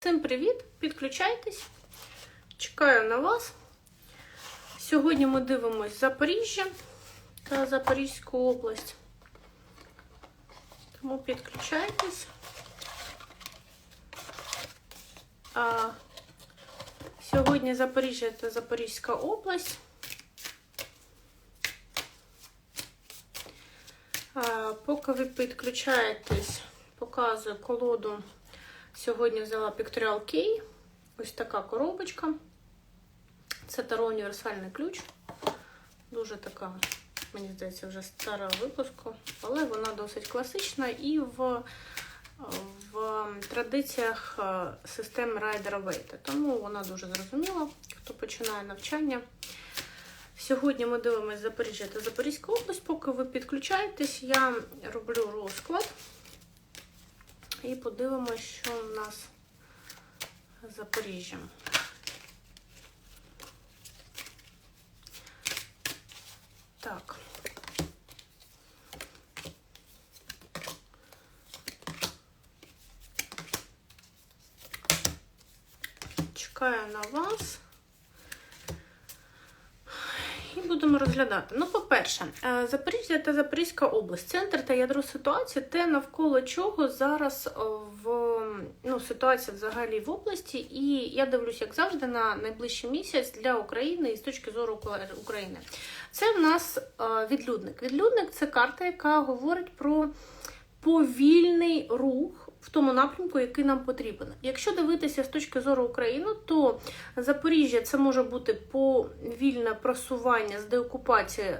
Всім привіт! Підключайтесь. Чекаю на вас. Сьогодні ми дивимось Запоріжжя та Запорізьку область. Тому підключайтесь. А, сьогодні Запоріжжя та Запорізька область. А, поки ви підключаєтесь, показую колоду. Сьогодні взяла Pictorial Key. Ось така коробочка. Це Таро універсальний ключ. Дуже така, мені здається, вже стара випуску, але вона досить класична і в, в традиціях системи Райдера Вейта. Тому вона дуже зрозуміла, хто починає навчання. Сьогодні ми дивимося Запоріжжя та Запорізька область. Поки ви підключаєтесь, я роблю розклад. І подивимося, що у нас з Запоріжжям. Так. Чекаю на вас. І будемо розглядати. Ну, по-перше, е, Запоріжжя та Запорізька область, центр та ядро ситуації, те навколо чого зараз е, в ну, ситуація взагалі в області. І я дивлюсь, як завжди, на найближчий місяць для України і з точки зору України. Це в нас е, відлюдник. Відлюдник це карта, яка говорить про повільний рух. В тому напрямку, який нам потрібен. Якщо дивитися з точки зору України, то Запоріжжя це може бути повільне просування з деокупації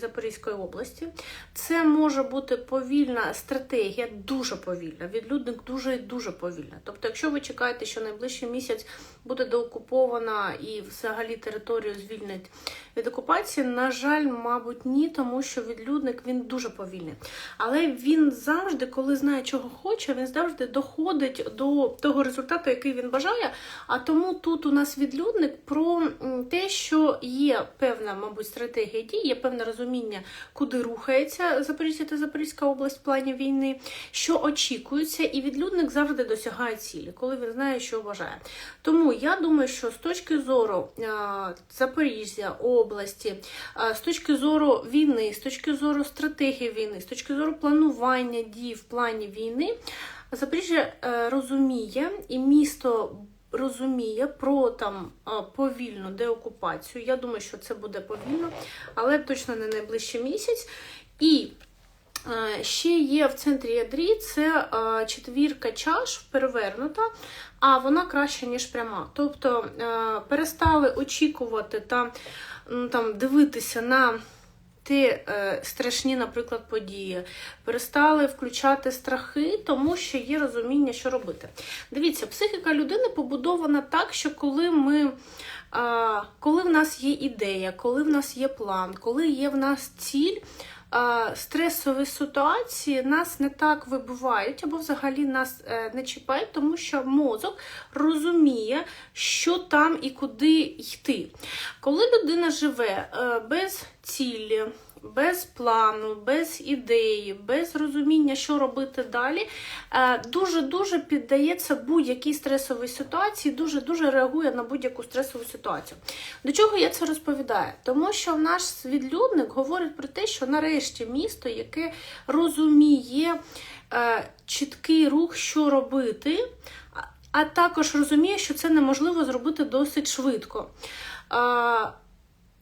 Запорізької області. Це може бути повільна стратегія, дуже повільна. Відлюдник дуже і дуже повільна. Тобто, якщо ви чекаєте, що найближчий місяць буде деокупована і взагалі територію звільнить від окупації, на жаль, мабуть, ні, тому що відлюдник він дуже повільний. Але він завжди, коли знає, чого хоче, він завжди доходить до того результату, який він бажає. А тому тут у нас відлюдник про те, що є певна, мабуть, стратегія дій, є певне розуміння, куди рухається Запорізька та Запорізька область в плані війни, що очікується, і відлюдник завжди досягає цілі, коли він знає, що бажає. Тому я думаю, що з точки зору Запоріжжя, області, з точки зору війни, з точки зору стратегії війни, з точки зору планування дій в плані війни. Запоріжжя розуміє і місто розуміє про там повільну деокупацію. Я думаю, що це буде повільно, але точно не найближчий місяць. І ще є в центрі ядрі це четвірка чаш перевернута, а вона краща, ніж пряма. Тобто перестали очікувати та там дивитися на ті е, страшні, наприклад, події, перестали включати страхи, тому що є розуміння, що робити. Дивіться, психіка людини побудована так, що коли ми. Е, коли в нас є ідея, коли в нас є план, коли є в нас ціль, стресові ситуації нас не так вибивають, або взагалі нас не чіпають, тому що мозок розуміє, що там і куди йти. Коли людина живе без цілі, без плану, без ідеї, без розуміння, що робити далі, дуже-дуже піддається будь-якій стресовій ситуації, дуже-дуже реагує на будь-яку стресову ситуацію. До чого я це розповідаю? Тому що наш відлюдник говорить про те, що нарешті місто, яке розуміє чіткий рух, що робити, а також розуміє, що це неможливо зробити досить швидко.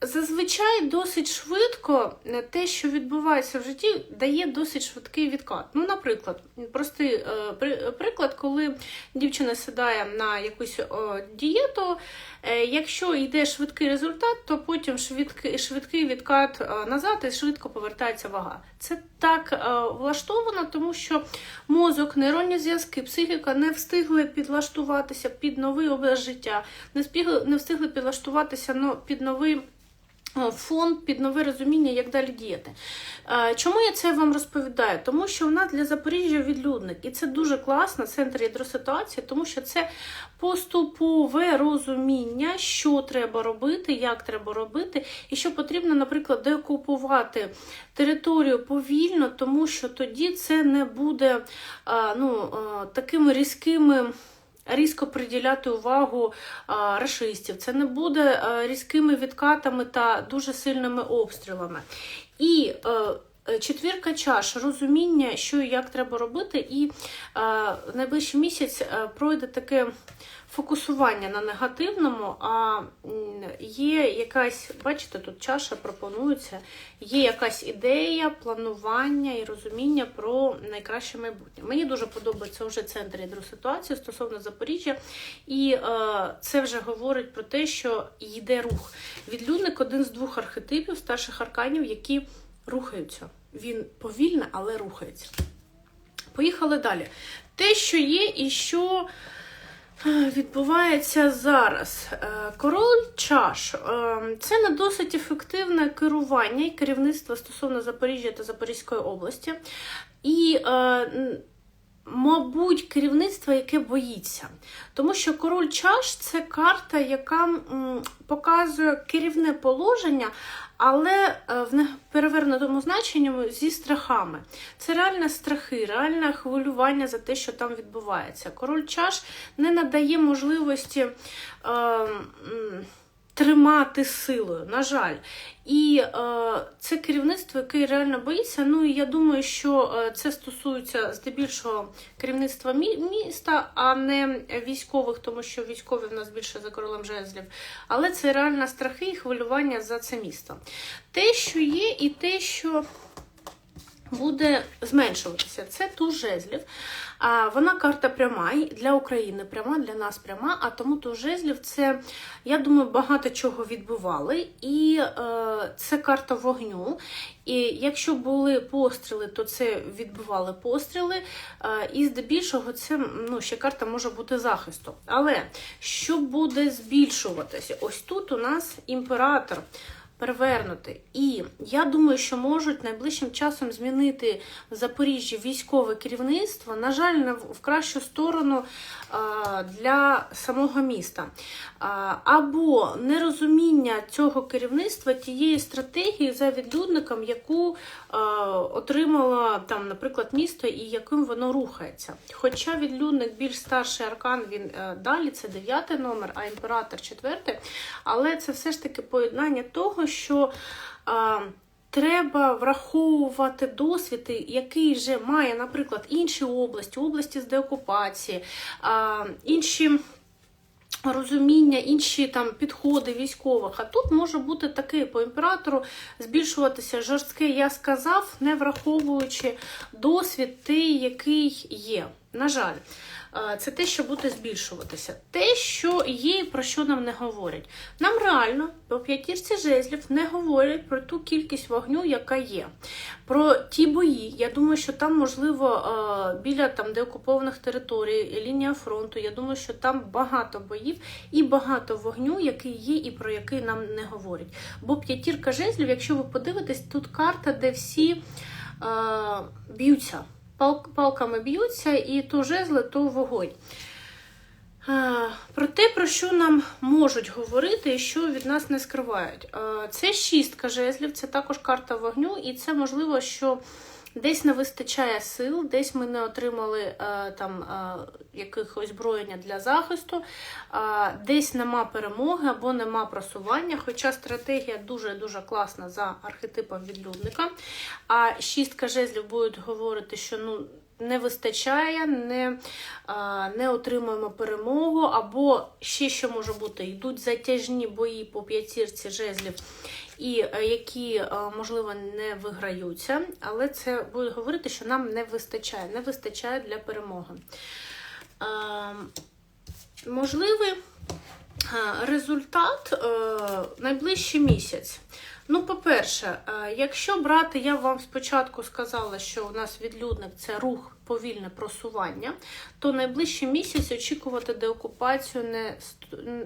Зазвичай досить швидко те, що відбувається в житті, дає досить швидкий відкат. Ну, наприклад, простий е, приклад, коли дівчина сідає на якусь дієту, е, якщо йде швидкий результат, то потім швидкий, швидкий відкат е, назад і швидко повертається вага. Це так влаштовано, тому що мозок, нейронні зв'язки, психіка не встигли підлаштуватися під новий образ життя, не встигли, не встигли підлаштуватися ну, під новий. Фонд під нове розуміння, як далі діяти. Чому я це вам розповідаю? Тому що в нас для Запоріжжя відлюдник, і це дуже класно, центр ядроситуації, тому що це поступове розуміння, що треба робити, як треба робити, і що потрібно, наприклад, деокупувати територію повільно, тому що тоді це не буде ну, такими різкими різко приділяти увагу а, рашистів, це не буде а, різкими відкатами та дуже сильними обстрілами. І а, четвірка чаш, розуміння, що і як треба робити, і е, найближчий місяць е, пройде таке фокусування на негативному, а є якась, бачите, тут чаша пропонується, є якась ідея, планування і розуміння про найкраще майбутнє. Мені дуже подобається вже центр ядроситуації стосовно Запоріжжя, і е, це вже говорить про те, що йде рух. Відлюдник один з двох архетипів старших арканів, які рухаються. Він повільно, але рухається. Поїхали далі. Те, що є, і що відбувається зараз. Е, Король чаш Е, це не досить ефективне керування і керівництво стосовно Запоріжжя та Запорізької області. І е, Мабуть, керівництво, яке боїться. Тому що король чаш це карта, яка показує керівне положення, але е, в перевернутому значенні зі страхами. Це реальні страхи, реальне хвилювання за те, що там відбувається. Король чаш не надає можливості е, тримати силою, на жаль. І е, це керівництво, яке реально боїться. Ну і я думаю, що е, це стосується здебільшого керівництва мі- міста, а не військових, тому що військові в нас більше за королем жезлів. Але це реально страхи і хвилювання за це місто. Те, що є, і те, що буде зменшуватися. Це туз жезлів. А вона карта пряма для України пряма, для нас пряма. А тому туз жезлів це, я думаю, багато чого відбували. І е, це карта вогню. І якщо були постріли, то це відбували постріли. Е, і здебільшого це ну, ще карта може бути захисту. Але що буде збільшуватися? Ось тут у нас імператор перевернути. І я думаю, що можуть найближчим часом змінити в Запоріжжі військове керівництво, на жаль, в кращу сторону для самого міста. Або нерозуміння цього керівництва тієї стратегії за відлюдником, яку а, отримало там, наприклад, місто і яким воно рухається. Хоча відлюдник більш старший аркан, він е, далі, це дев'ятий номер, а імператор четвертий. Але це все ж таки поєднання того, що а, треба враховувати досвід, який вже має, наприклад, інші області, області з деокупації, а, інші. Розуміння, інші там підходи військових. А тут може бути таке по імператору збільшуватися жорстке, я сказав, не враховуючи досвід той, який є. На жаль, це те, що буде збільшуватися. Те, що є, про що нам не говорять. Нам реально по п'ятірці жезлів не говорять про ту кількість вогню, яка є. Про ті бої. Я думаю, що там, можливо, біля там, деокупованих територій, лінія фронту. Я думаю, що там багато боїв і багато вогню, який є, і про який нам не говорять. Бо п'ятірка жезлів, якщо ви подивитесь, тут карта, де всі б'ються. Пал- Палками б'ються, і то жезли, то вогонь. Про те, про що нам можуть говорити і що від нас не скривають. Це шістка жезлів, це також карта вогню, і це можливо, що десь не вистачає сил, десь ми не отримали е, там е, якихось озброєння для захисту, десь нема перемоги або нема просування. Хоча стратегія дуже-дуже класна за архетипом відлюдника. А шістка жезлів будуть говорити, що ну. Не вистачає, не, а, не отримуємо перемогу, або ще що може бути, йдуть затяжні бої по п'ятірці жезлів, і е, які, е, можливо, не виграються, але це буде говорити, що нам не вистачає, не вистачає для перемоги. Е, можливий е, результат найближчий місяць. Ну, по-перше, якщо брати, я вам спочатку сказала, що у нас відлюдник це рух, повільне просування, то найближчий місяць очікувати деокупацію не,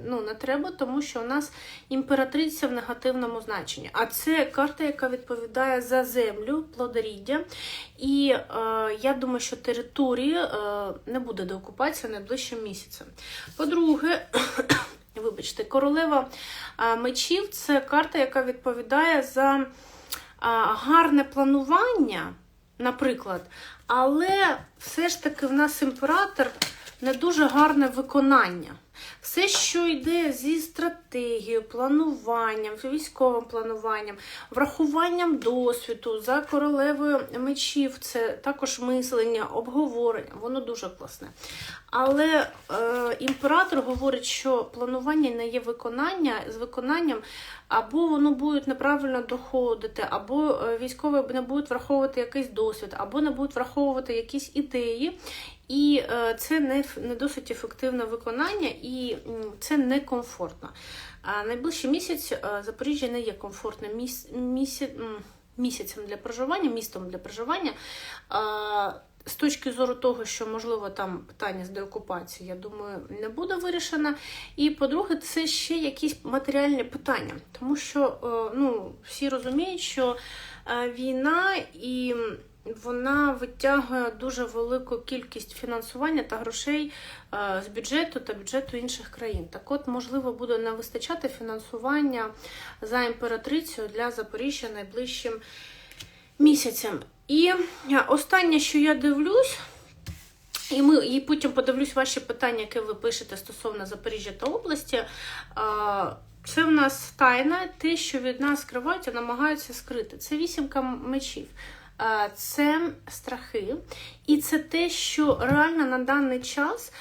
ну, не треба, тому що у нас імператриця в негативному значенні. А це карта, яка відповідає за землю, плодоріддя. І е, я думаю, що території е, не буде деокупації найближчим місяцем. По-друге, Вибачте, королева мечів це карта, яка відповідає за гарне планування, наприклад. Але все ж таки в нас імператор не дуже гарне виконання. Все, що йде зі стратегією, плануванням, військовим плануванням, врахуванням досвіду за королевою мечів, це також мислення, обговорення, воно дуже класне. Але е, імператор говорить, що планування не є виконання з виконанням, або воно буде неправильно доходити, або е, військові не будуть враховувати якийсь досвід, або не будуть враховувати якісь ідеї. І е, це не, не досить ефективне виконання, і це некомфортно. А найближчий місяць е, Запоріжжя не є комфортним міс, міся, місяцем для проживання, містом для проживання. З точки зору того, що можливо там питання з деокупації, я думаю, не буде вирішено. І по-друге, це ще якісь матеріальні питання, тому що е, ну, всі розуміють, що війна і вона витягує дуже велику кількість фінансування та грошей е, з бюджету та бюджету інших країн. Так от, можливо, буде не вистачати фінансування за імператрицею для Запоріжжя найближчим місяцем. І е, останнє, що я дивлюсь, і ми і потім подивлюсь ваші питання, які ви пишете стосовно Запоріжжя та області. Це в нас тайна, те, що від нас скривають і намагаються скрити. Це вісімка мечів. Це страхи, і це те, що реально на даний час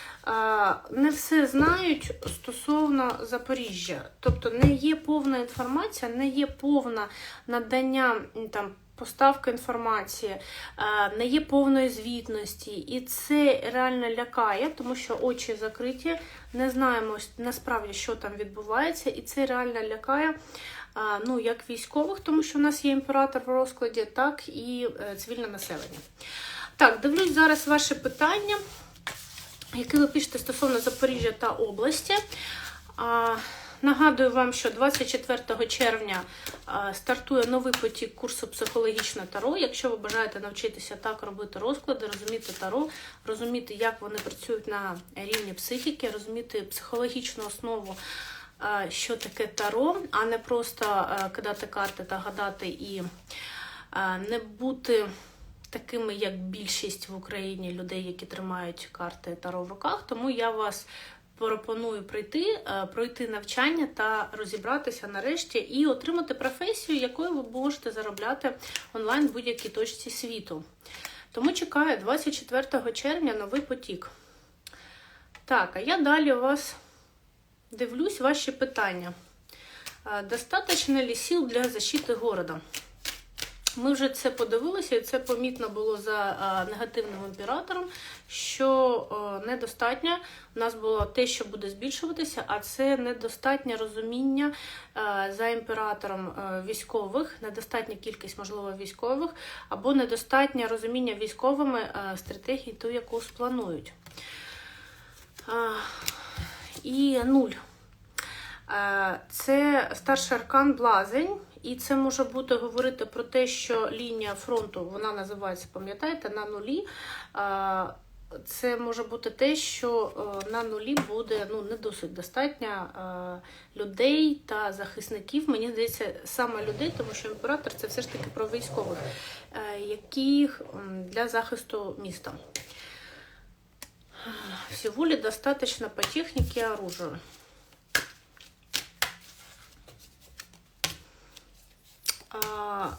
не все знають стосовно Запоріжжя. Тобто не є повна інформація, не є повне надання там. Поставка інформації, не є повної звітності, і це реально лякає, тому що очі закриті, не знаємо насправді, що там відбувається, і це реально лякає ну, як військових, тому що в нас є імператор в розкладі, так і е, цивільне населення. Так, дивлюсь зараз ваші питання, які ви пишете стосовно Запоріжжя та області. Нагадую вам, що 24 червня стартує новий потік курсу психологічне таро. Якщо ви бажаєте навчитися так робити розклади, розуміти таро, розуміти, як вони працюють на рівні психіки, розуміти психологічну основу, що таке таро, а не просто кидати карти та гадати і не бути. Такими, як більшість в Україні людей, які тримають карти Таро в руках, тому я вас пропоную прийти, е, пройти навчання та розібратися нарешті і отримати професію, якою ви можете заробляти онлайн в будь-якій точці світу. Тому чекаю 24 червня новий потік. Так, а я далі вас дивлюсь ваші питання. Е, Достаточно ли сил для защити города? Ми вже це подивилися, і це помітно було за негативним імператором, що а, недостатньо. У нас було те, що буде збільшуватися, а це недостатнє розуміння за імператором військових, недостатня кількість, можливо, військових, або недостатнє розуміння військовими стратегії, ту, яку спланують. І нуль. Це старший аркан блазень, і це може бути говорити про те, що лінія фронту вона називається, пам'ятаєте, на нулі. Це може бути те, що на нулі буде ну, не досить достатньо людей та захисників. Мені здається, саме людей, тому що імператор це все ж таки про військових, яких для захисту міста. Всего ли достаточно по техніці і оружию?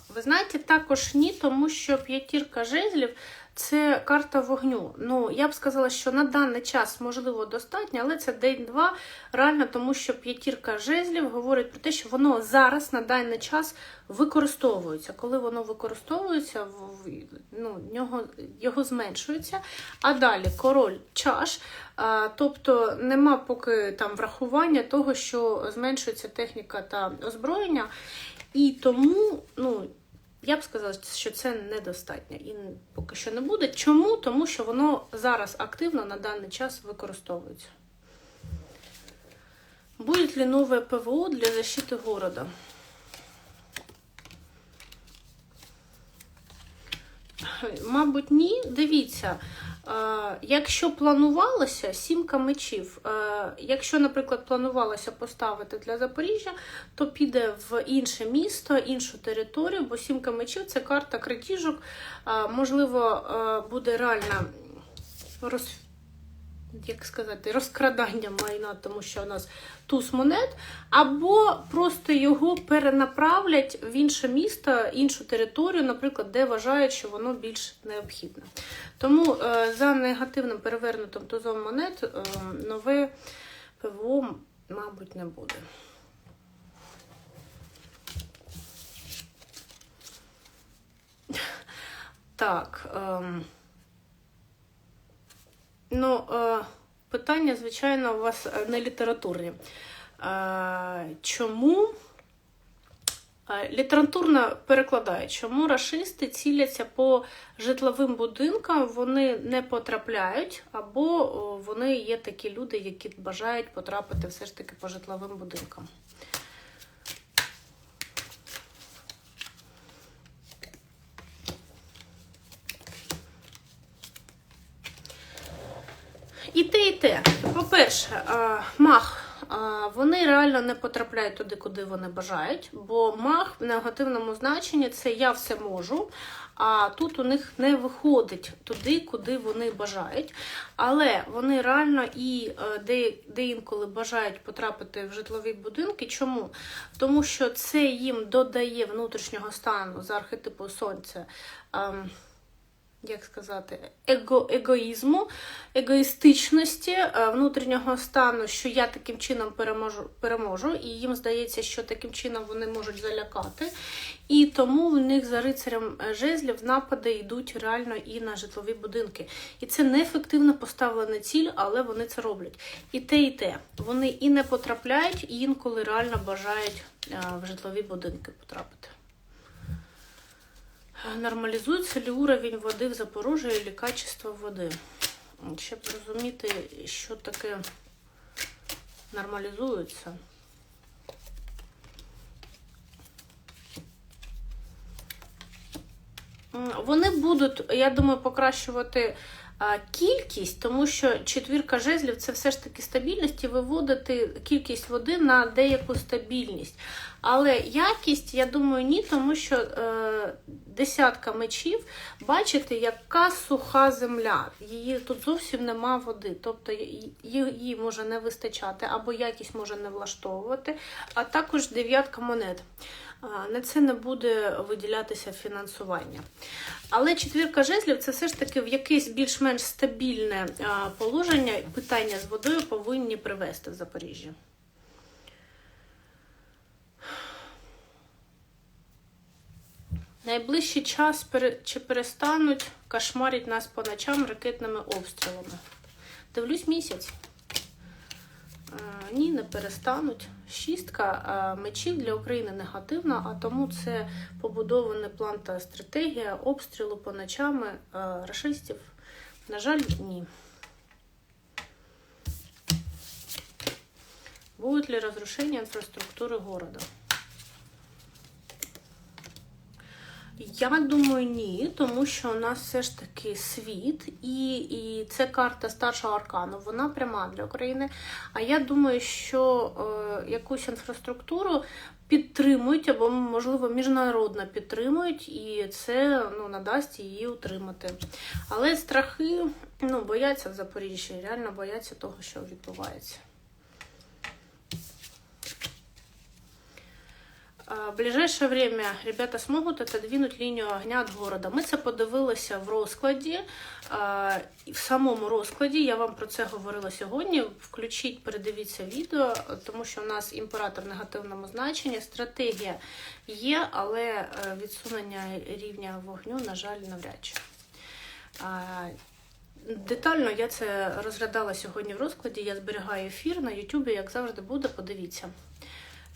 Ви знаєте, також ні, тому що п'ятірка жезлів це карта вогню. Ну, я б сказала, що на даний час, можливо, достатньо, але це день-два. Реально, тому що п'ятірка жезлів говорить про те, що воно зараз на даний час використовується. Коли воно використовується, ну, нього, його зменшується. А далі король чаш. Тобто нема поки там врахування того, що зменшується техніка та озброєння. І тому, ну, я б сказала, що це недостатньо. І поки що не буде. Чому? Тому що воно зараз активно на даний час використовується. Будет ли нове ПВО для защити города? Мабуть, ні. Дивіться, Якщо планувалося сімка мечів, якщо, наприклад, планувалося поставити для Запоріжжя, то піде в інше місто, іншу територію, бо сімка мечів це карта критіжок, можливо, буде реально роз... як сказати, розкрадання майна, тому що у нас туз монет, або просто його перенаправлять в інше місто, іншу територію, наприклад, де вважають, що воно більш необхідне. Тому е, за негативним перевернутим тузом монет е, нове ПВО, мабуть, не буде. Так. Ем... Ну, е, питання, звичайно, у вас е, не літературні. Е, чому? Літературно перекладає, чому рашисти ціляться по житловим будинкам, вони не потрапляють, або вони є такі люди, які бажають потрапити все ж таки по житловим будинкам. І те, і те. По-перше, мах. Вони реально не потрапляють туди, куди вони бажають, бо мах в негативному значенні це я все можу, а тут у них не виходить туди, куди вони бажають. Але вони реально і е, де, інколи бажають потрапити в житлові будинки. Чому? Тому що це їм додає внутрішнього стану за архетипу сонця. Як сказати, его, егоїзму, егоїстичності, е, внутрішнього стану, що я таким чином переможу, переможу, і їм здається, що таким чином вони можуть залякати. І тому в них за рицарем жезлів напади йдуть реально і на житлові будинки. І це неефективно поставлена ціль, але вони це роблять. І те, і те. Вони і не потрапляють, і інколи реально бажають е, в житлові будинки потрапити. Нормалізується ли уровень води в Запорожжі і качество води? Щоб розуміти, що таке нормалізується. Вони будуть, я думаю, покращувати кількість, тому що четвірка жезлів це все ж таки стабільність і виводити кількість води на деяку стабільність. Але якість, я думаю, ні, тому що е, десятка мечів, бачите, яка суха земля. Її тут зовсім нема води. Тобто її, може не вистачати, або якість може не влаштовувати, а також дев'ятка монет. На це не буде виділятися фінансування. Але четвірка жезлів це все ж таки в якесь більш-менш стабільне положення питання з водою повинні привести в Запоріжжя. Найближчий час чи перестануть кошмарить нас по ночам ракетними обстрілами. Дивлюсь місяць. Е, Ні, не перестануть. Шістка е, мечів для України негативна, а тому це побудований план та стратегія обстрілу по ночами е, рашистів. На жаль, ні. Будуть ли розрушення инфраструктуры города? Я думаю, ні, тому що у нас все ж таки світ, і, і це карта старшого аркану, вона пряма для України. А я думаю, що е, якусь інфраструктуру підтримують або, можливо, міжнародно підтримують, і це ну, надасть її утримати. Але страхи ну, бояться в Запоріжжі, реально бояться того, що відбувається. В ближайшее время ребята смогут отодвинуть лінію огня від города. Ми це подивилися в розкладі. В самому розкладі я вам про це говорила сьогодні. Включіть, передивіться відео, тому що у нас імператор в негативному значенні. Стратегія є, але е, відсунення рівня вогню, на жаль, навряд чи. Детально я це розглядала сьогодні в розкладі. Я зберігаю ефір на Ютубі, як завжди буде, подивіться.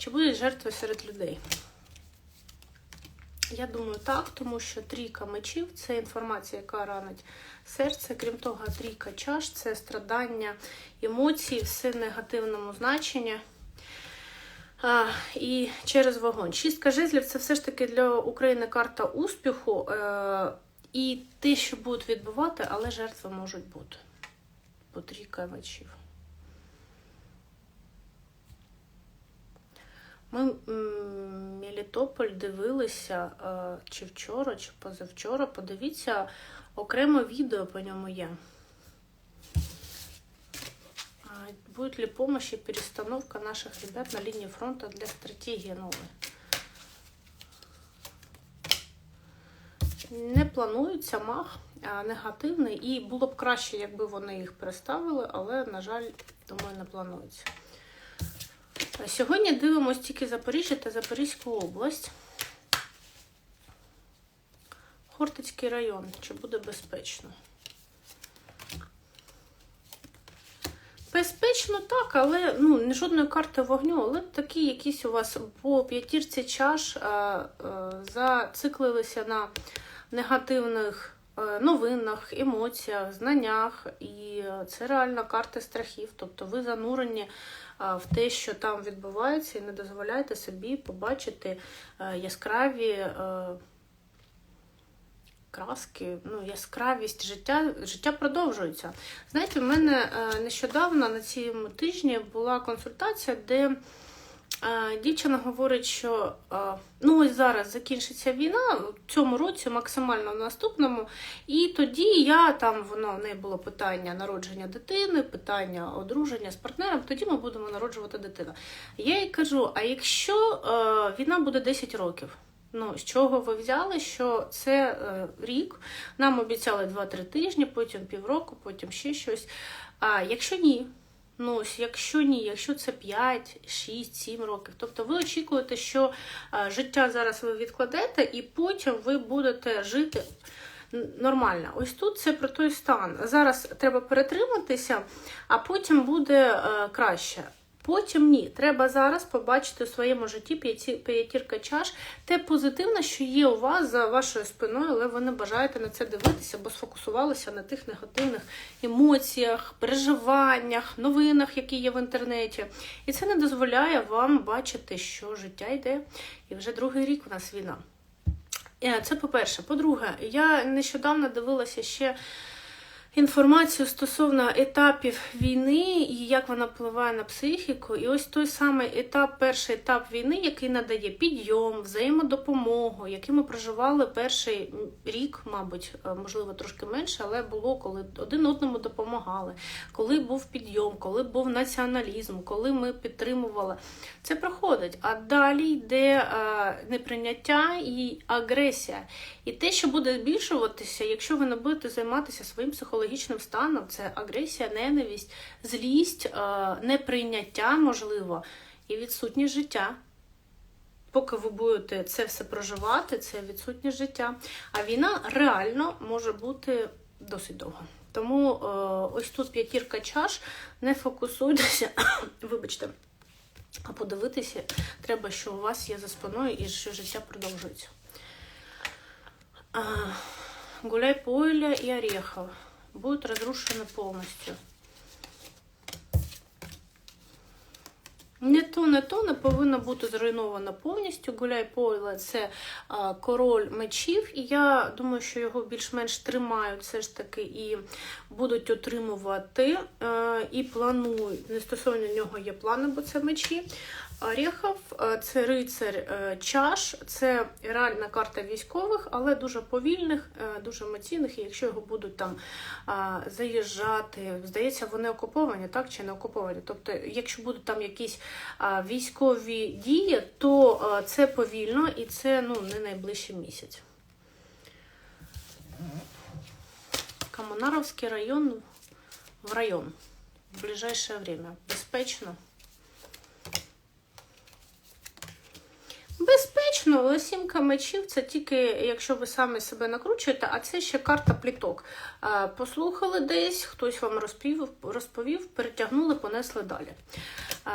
Чи будуть жертви серед людей? Я думаю, так, тому що трійка мечів це інформація, яка ранить серце. Крім того, трійка чаш це страдання, емоції, все в негативному значенні. А, і через вогонь. Шістка жезлів це все ж таки для України карта успіху. Е, і те, що будуть відбувати, але жертви можуть бути. По трійка мечів. Ми Мелітополь дивилися е, чи вчора, чи позавчора. Подивіться, окреме відео по ньому є. Будет ли помощь и перестановка наших ребят на линии фронта для стратегии новой? Не планується мах негативний, і було б краще, якби вони їх переставили, але, на жаль, думаю, не планується. Сьогодні дивимось тільки Запоріжжя та Запорізьку область. Хортицький район. Чи буде безпечно? Безпечно так, але ну, не жодної карти вогню, але такі якісь у вас по п'ятірці чаш а, а, зациклилися на негативних е, новинах, емоціях, знаннях. І це реально карти страхів. Тобто ви занурені в те, що там відбувається, і не дозволяйте собі побачити е, яскраві. е, Краски, ну, яскравість життя, життя продовжується. Знаєте, в мене е, нещодавно на цьому тижні була консультація, де дівчина говорить, що ну ось зараз закінчиться війна в цьому році, максимально в наступному. І тоді я там воно в неї було питання народження дитини, питання одруження з партнером. Тоді ми будемо народжувати дитину. Я їй кажу: а якщо е, війна буде 10 років? Ну, з чого ви взяли, що це е, рік, нам обіцяли 2-3 тижні, потім півроку, потім ще щось. А якщо ні, ну ось якщо ні, якщо це 5, 6, 7 років, тобто ви очікуєте, що е, життя зараз ви відкладете, і потім ви будете жити нормально. Ось тут це про той стан. Зараз треба перетриматися, а потім буде е, краще. Потім ні, треба зараз побачити у своєму житті п'ятірка чаш те позитивне, що є у вас за вашою спиною, але ви не бажаєте на це дивитися, бо сфокусувалися на тих негативних емоціях, переживаннях, новинах, які є в інтернеті. І це не дозволяє вам бачити, що життя йде, і вже другий рік у нас війна. Е, Це по-перше. По-друге, я нещодавно дивилася ще інформацію стосовно етапів війни і як вона впливає на психіку. І ось той самий етап, перший етап війни, який надає підйом, взаємодопомогу, який ми проживали перший рік, мабуть, е, можливо, трошки менше, але було, коли один одному допомагали, коли був підйом, коли був націоналізм, коли ми підтримували. Це проходить. А далі йде е, неприйняття і агресія. І те, що буде збільшуватися, якщо ви не будете займатися своїм психологічним станом, це агресія, ненависть, злість, е, неприйняття, можливо, і відсутність життя. Поки ви будете це все проживати, це відсутність життя. А війна реально може бути досить довго. Тому е, ось тут п'ятірка чаш, не фокусуйтеся, вибачте, а подивитися треба, що у вас є за спиною і що життя продовжується. А, Гуляй Пойля и Орехов будут разрушены полностью. Не то, не то не повинно бути зруйновано повністю. Гуляй Пойла це а, король мечів, і я думаю, що його більш-менш тримають все ж таки і будуть отримувати, е, і планують. Не стосовно нього є плани, бо це мечі. Орехов е, це рицар е, чаш, це реальна карта військових, але дуже повільних, е, дуже емоційних. І якщо його будуть там заїжджати, здається, вони окуповані, так чи не окуповані. Тобто, якщо будуть там якісь військові дії, то це повільно і це ну, не найближчий місяць. Коммунаровский район в район в ближайшее время. Безпечно. Безпечно, сімка мечів це тільки якщо ви самі себе накручуєте, а це ще карта пліток. Послухали десь, хтось вам розповів, розповів перетягнули, понесли далі.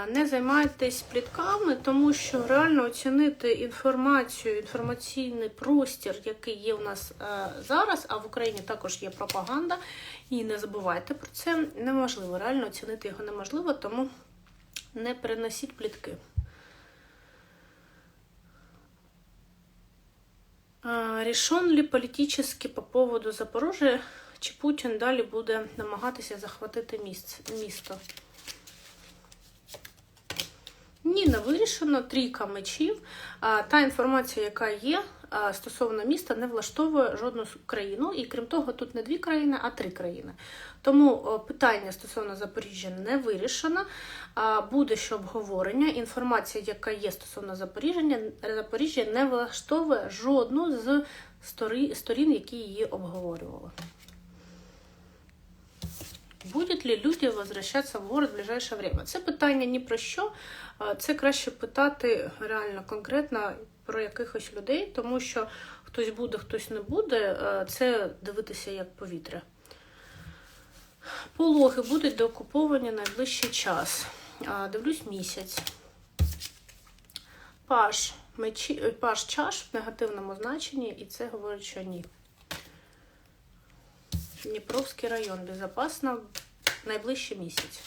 Не займайтесь плітками, тому що реально оцінити інформацію, інформаційний простір, який є у нас е, зараз, а в Україні також є пропаганда. І не забувайте про це. Неможливо, реально оцінити його неможливо, тому не переносіть плітки. А, Решен ли політически по поводу Запорожжя, чи Путін далі буде намагатися захватити місто? Ні, не вирішено, трійка мечів. Та інформація, яка є стосовно міста, не влаштовує жодну країну. І крім того, тут не дві країни, а три країни. Тому питання стосовно Запоріжжя не вирішено. Буде ще обговорення. Інформація, яка є стосовно Запоріжжя, Запоріжжя не влаштовує жодну з сторін, які її обговорювали. Будуть ли люди возвращатися в город в ближайшее время? Це питання ні про що. Це краще питати реально конкретно про якихось людей, тому що хтось буде, хтось не буде. Це дивитися як повітря. Пологи будуть деокуповані найближчий час. Дивлюсь місяць. Паш, мечі, паш чаш в негативному значенні, і це говорить, що ні. Дніпровський район безпечно найближчий місяць.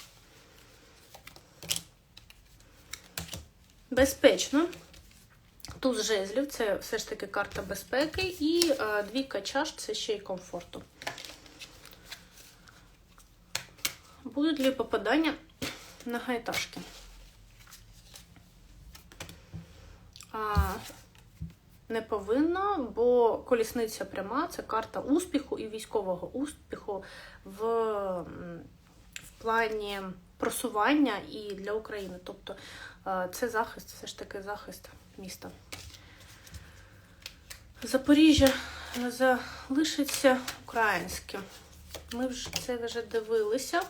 Безпечно. Туз жезлів це все ж таки карта безпеки, і е, двійка чаш це ще й комфорту. Будуть ли попадання на гайташки? А, не повинно, бо колісниця пряма це карта успіху і військового успіху в, в плані просування і для України. Тобто е, це захист, все ж таки захист міста. Запоріжжя залишиться українським. Ми вже це вже дивилися.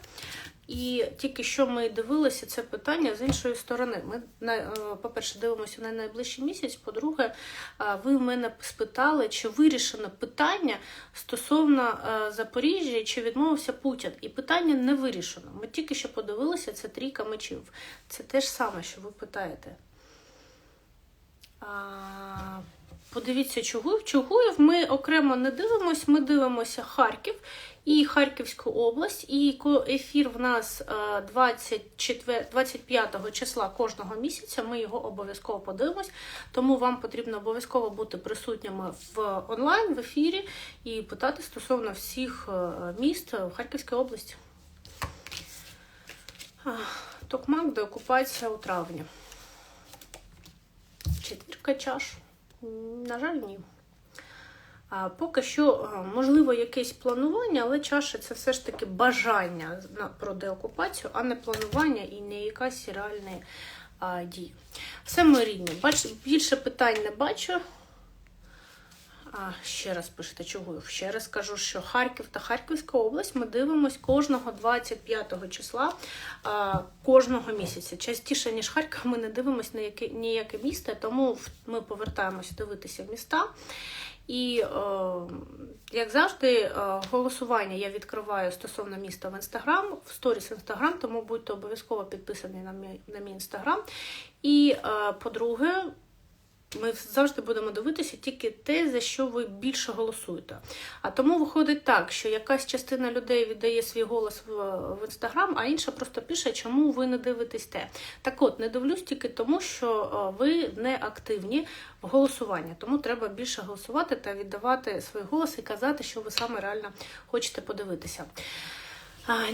І тільки що ми дивилися це питання з іншої сторони. Ми е, по-перше, дивимося на найближчий місяць. По-друге, е, ви в мене спитали, чи вирішено питання стосовно е, Запоріжжя, чи відмовився Путін. І питання не вирішено. Ми тільки що подивилися, це трійка мечів. Це те ж саме, що ви питаєте. Подивіться, Чугуїв. Чугуїв ми окремо не дивимося, ми дивимося Харків і Харківську область. І ефір в нас е, 24, 25 числа кожного місяця. Ми його обов'язково подивимось. Тому вам потрібно обов'язково бути присутніми в онлайн в ефірі і питати стосовно всіх е, міст в Харківській області. Токмак деокупація у травні. Чаш. На жаль, ні. А, поки що, можливо, якесь планування, але чаша це все ж таки бажання про деокупацію, а не планування і не якась реальна дія. Все мої рідні. Більше питань не бачу. А, ще раз пишете, чого? Ще раз кажу, що Харків та Харківська область ми дивимось кожного 25 числа а, кожного місяця. Частіше, ніж Харків, ми не дивимося на яке, ніяке місто, тому ми повертаємося дивитися в міста. І, як завжди, голосування я відкриваю стосовно міста в інстаграм, в сторіс інстаграм, тому будьте обов'язково підписані на мій, на мій інстаграм. І, е, по-друге, ми завжди будемо дивитися тільки те, за що ви більше голосуєте. А тому виходить так, що якась частина людей віддає свій голос в, інстаграм, а інша просто пише, чому ви не дивитесь те. Так от, не дивлюсь тільки тому, що е, ви не активні в голосуванні. Тому треба більше голосувати та віддавати свій голос і казати, що ви саме реально хочете подивитися.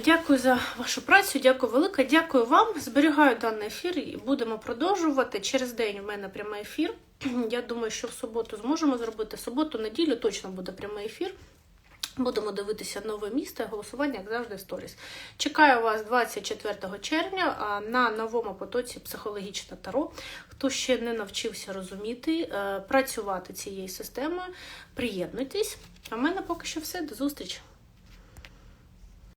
Дякую за вашу працю, дякую велике, дякую вам. Зберігаю даний ефір і будемо продовжувати. Через день у мене прямий ефір. Я думаю, що в суботу зможемо зробити. Суботу, неділю точно буде прямий ефір. Будемо дивитися нове місто, голосування, як завжди, в сторіс. Чекаю вас 24 червня на новому потоці психологічне таро. Хто ще не навчився розуміти, е, працювати цією системою, приєднуйтесь. А в мене поки що все. До зустрічі!